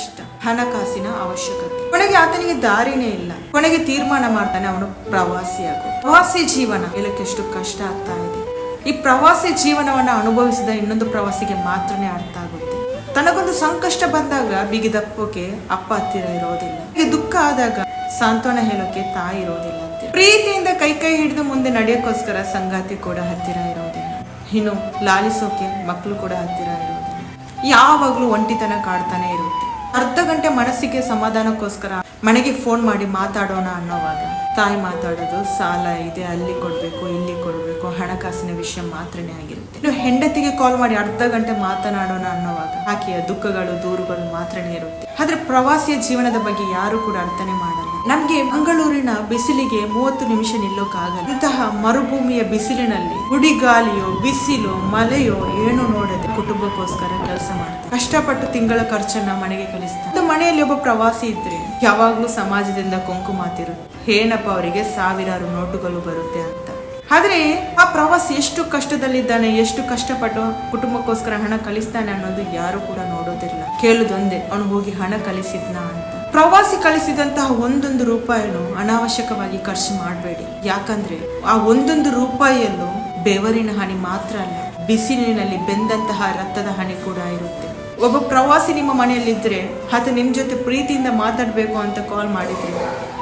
ಕಷ್ಟ, ಹಣಕಾಸಿನ ಅವಶ್ಯಕತೆ. ಕೊನೆಗೆ ಆತನಿಗೆ ದಾರಿನೇ ಇಲ್ಲ. ಕೊನೆಗೆ ತೀರ್ಮಾನ ಮಾಡ್ತಾನೆ ಅವನು ಪ್ರವಾಸಿಯಾಗು. ಪ್ರವಾಸಿ ಜೀವನ. ಹೇಳಕ್ಕೆಷ್ಟು ಕಷ್ಟ ಆಗ್ತಾ ಇದೆ. ಈ ಪ್ರವಾಸಿ ಜೀವನವನ್ನ ಅನುಭವಿಸಿದ ಇನ್ನೊಂದು ಪ್ರವಾಸಿಗೆ ಮಾತ್ರನೇ ಅರ್ಥ ಆಗುತ್ತೆ. ತನಗೊಂದು ಸಂಕಷ್ಟ ಬಂದಾಗ ಬಿಗಿದಪ್ಪೋಕೆ ಅಪ್ಪ ಹತ್ತಿರ ಇರೋದಿಲ್ಲ. ದುಃಖ ಆದಾಗ ಸಾಂತ್ವನ ಹೇಳೋಕೆ ತಾಯಿ ಇರೋದಿಲ್ಲ ಪ್ರೀತಿಯಿಂದ ಕೈ ಕೈ ಹಿಡಿದು ಮುಂದೆ ನಡೆಯೋಕ್ಕೋಸ್ಕರ ಸಂಗಾತಿ ಕೂಡ ಹತ್ತಿರ ಇರೋದಿಲ್ಲ. ಇನ್ನು ಲಾಲಿಸೋಕೆ ಮಕ್ಕಳು ಕೂಡ ಹತ್ತಿರ ಇರೋದಿಲ್ಲ. ಯಾವಾಗಲೂ ಒಂಟಿತನ ಕಾಡ್ತಾನೆ ಇರುತ್ತೆ. ಅರ್ಧ ಗಂಟೆ ಮನಸ್ಸಿಗೆ ಸಮಾಧಾನಕ್ಕೋಸ್ಕರ ಮನೆಗೆ ಫೋನ್ ಮಾಡಿ ಮಾತಾಡೋಣ ಅನ್ನೋವಾಗ ತಾಯಿ ಮಾತಾಡೋದು, ಸಾಲ ಇದೆ, ಅಲ್ಲಿ ಕೊಡ್ಬೇಕು, ಇಲ್ಲಿ ಕೊಡ್ಬೇಕು, ಹಣಕಾಸಿನ ವಿಷಯ ಮಾತ್ರನೇ ಆಗಿರುತ್ತೆ. ಇನ್ನು ಹೆಂಡತಿಗೆ ಕಾಲ್ ಮಾಡಿ ಅರ್ಧ ಗಂಟೆ ಮಾತನಾಡೋಣ ಅನ್ನೋವಾಗ ಆಕೆಯ ದುಃಖಗಳು, ದೂರುಗಳು ಮಾತ್ರನೇ ಇರುತ್ತೆ. ಆದ್ರೆ ಪ್ರವಾಸಿಯ ಜೀವನದ ಬಗ್ಗೆ ಯಾರು ಕೂಡ ಅರ್ಥನೆ ಮಾಡಲ್ಲ. ನಮ್ಗೆ ಮಂಗಳೂರಿನ ಬಿಸಿಲಿಗೆ ಮೂವತ್ತು ನಿಮಿಷ ನಿಲ್ಲೋಕಾಗಲ್ಲ. ಇಂತಹ ಮರುಭೂಮಿಯ ಬಿಸಿಲಿನಲ್ಲಿ ಗುಡಿಗಾಲಿಯೋ, ಬಿಸಿಲು, ಮಲೆಯೋ ಏನು ನೋಡದೆ ಕುಟುಂಬಕ್ಕೋಸ್ಕರ ಕೆಲಸ ಮಾಡ್ತಾರೆ. ಕಷ್ಟಪಟ್ಟು ತಿಂಗಳ ಖರ್ಚನ್ನ ಮನೆಗೆ ಕಳಿಸ್ತಾರೆ. ಒಂದು ಮನೆಯಲ್ಲಿ ಒಬ್ಬ ಪ್ರವಾಸಿ ಇದ್ರೆ ಯಾವಾಗ್ಲೂ ಸಮಾಜದಿಂದ ಕೊಂಕು ಮಾತಿರುತ್ತೆ. ಏನಪ್ಪ ಅವರಿಗೆ ಸಾವಿರಾರು ನೋಟುಗಳು ಬರುತ್ತೆ ಅಂತ. ಆದ್ರೆ ಆ ಪ್ರವಾಸಿ ಎಷ್ಟು ಕಷ್ಟದಲ್ಲಿದ್ದಾನೆ, ಎಷ್ಟು ಕಷ್ಟಪಟ್ಟು ಕುಟುಂಬಕ್ಕೋಸ್ಕರ ಹಣ ಕಳಿಸ್ತಾನೆ ಅನ್ನೋದು ಯಾರು ಕೂಡ ನೋಡೋದಿಲ್ಲ. ಕೇಳುದೊಂದೇ, ಅವನು ಹೋಗಿ ಹಣ ಕಳಿಸಿದ್ನ? ಅಂತ. ಪ್ರವಾಸಿ ಕಳಿಸಿದಂತಹ ಒಂದೊಂದು ರೂಪಾಯಿನೂ ಅನಾವಶ್ಯಕವಾಗಿ ಖರ್ಚು ಮಾಡಬೇಡಿ. ಯಾಕಂದ್ರೆ ಆ ಒಂದೊಂದು ರೂಪಾಯಿಯಲ್ಲೂ ಬೆವರಿನ ಹನಿ ಮಾತ್ರ ಅಲ್ಲ ಬಿಸಿಲಿನಲ್ಲಿ ಬೆಂದಂತಹ ರಕ್ತದ ಹನಿ ಕೂಡ ಇರುತ್ತೆ. ಒಬ್ಬ ಪ್ರವಾಸಿ ನಿಮ್ಮ ಮನೆಯಲ್ಲಿದ್ದರೆ ಆತ ನಿಮ್ಮ ಜೊತೆ ಪ್ರೀತಿಯಿಂದ ಮಾತಾಡಬೇಕು ಅಂತ ಕಾಲ್ ಮಾಡಿದ್ರೆ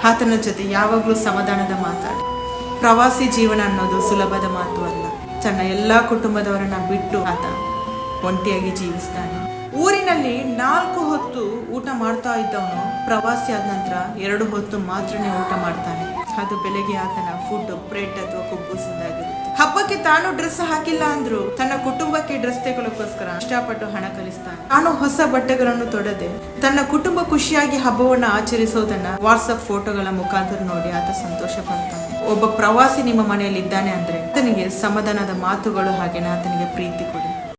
ಆತನ ಜೊತೆ ಯಾವಾಗಲೂ ಸಮಾಧಾನದ ಮಾತಾಡಿ. ಪ್ರವಾಸಿ ಜೀವನ ಅನ್ನೋದು ಸುಲಭದ ಮಾತು ಅಲ್ಲ. ತನ್ನ ಎಲ್ಲಾ ಕುಟುಂಬದವರನ್ನ ಬಿಟ್ಟು ಆತ ಒಂಟಿಯಾಗಿ ಜೀವಿಸ್ತಾನೆ. ಊರಿನಲ್ಲಿ ನಾಲ್ಕು ಹೊತ್ತು ಊಟ ಮಾಡ್ತಾ ಇದ್ದವನು ಪ್ರವಾಸಿ ಆದ ನಂತರ ಎರಡು ಹೊತ್ತು ಮಾತ್ರನೇ ಊಟ ಮಾಡ್ತಾನೆ. ಅದು ಬೆಲೆಗೆ ಆತನ ಫುಡ್ ಬ್ರೆಡ್ ಅಥವಾ ಕುಬ್ಬುಸಿಂದಾಗಿರುತ್ತೆ ಹಬ್ಬಕ್ಕೆ ತಾನು ಡ್ರೆಸ್ ಹಾಕಿಲ್ಲ ಅಂದ್ರು ತನ್ನ ಕುಟುಂಬಕ್ಕೆ ಡ್ರೆಸ್ ತೆಗೊಳ್ಳೋಕ್ಕೋಸ್ಕರ ಇಷ್ಟಪಟ್ಟು ಹಣ ಕಲಿಸ್ತಾನೆ ತಾನು ಹೊಸ ಬಟ್ಟೆಗಳನ್ನು ತೊಡದೆ ತನ್ನ ಕುಟುಂಬ ಖುಷಿಯಾಗಿ ಹಬ್ಬವನ್ನ ಆಚರಿಸೋದನ್ನ ವಾಟ್ಸಪ್ ಫೋಟೋಗಳ ಮುಖಾಂತರ ನೋಡಿ ಆತ ಸಂತೋಷ ಪಡ್ತಾನೆ. ಒಬ್ಬ ಪ್ರವಾಸಿ ನಿಮ್ಮ ಮನೆಯಲ್ಲಿ ಇದ್ದಾನೆ ಅಂದ್ರೆ ಆತನಿಗೆ ಸಮಾಧಾನದ ಮಾತುಗಳು ಹಾಗೆ ಆತನಿಗೆ ಪ್ರೀತಿ ಕೊಡಿ.